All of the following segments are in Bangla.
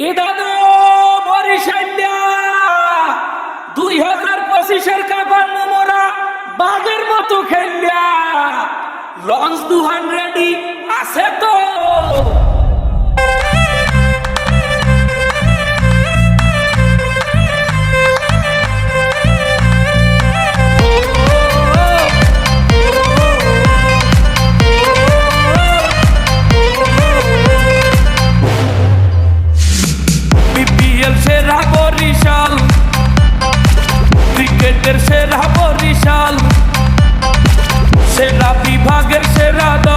ইদানো বরিশাল্যা দুই হাজার পঁচিশের কাপার মোমরা বাঘের মতো খেললা লঞ্চ দু হান্ড্রেডই আছে তো। tierra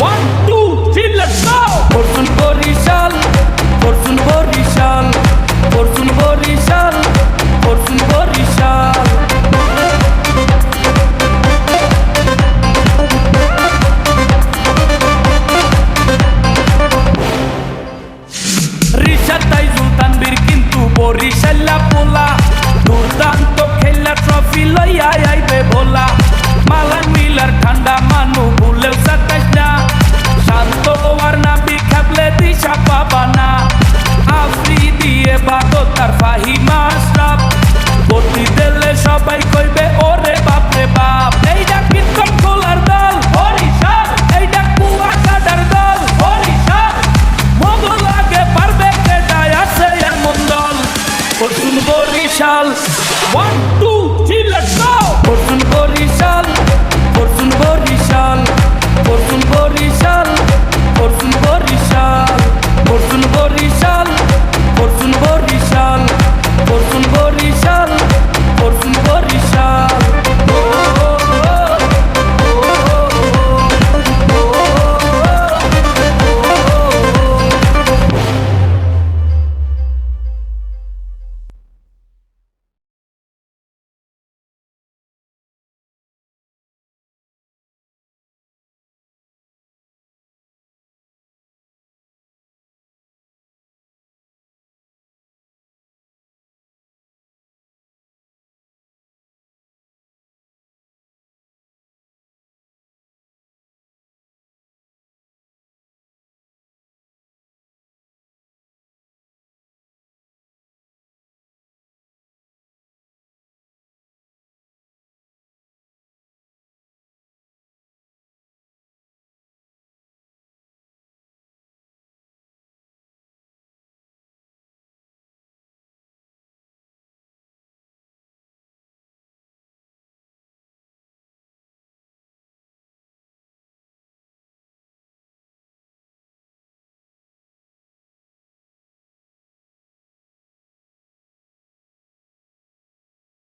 one two three let's go Fortune Barishal Fortune Barishal Fortune Barishal Fortune Barishal Rishad Taijul Tanvir কিন্তু বরিশাল্লা পোলা দুর্দান্ত খেলা ট্রফি লইয়া আইবে ভোলা মালা মিলার ঠান্ডা মানুষ Barishal one two three let's go Fortune Barishal Fortune Barishal Fortune Barishal Fortune Barishal Fortune Barishal Fortune Barishal Fortune Barishal Fortune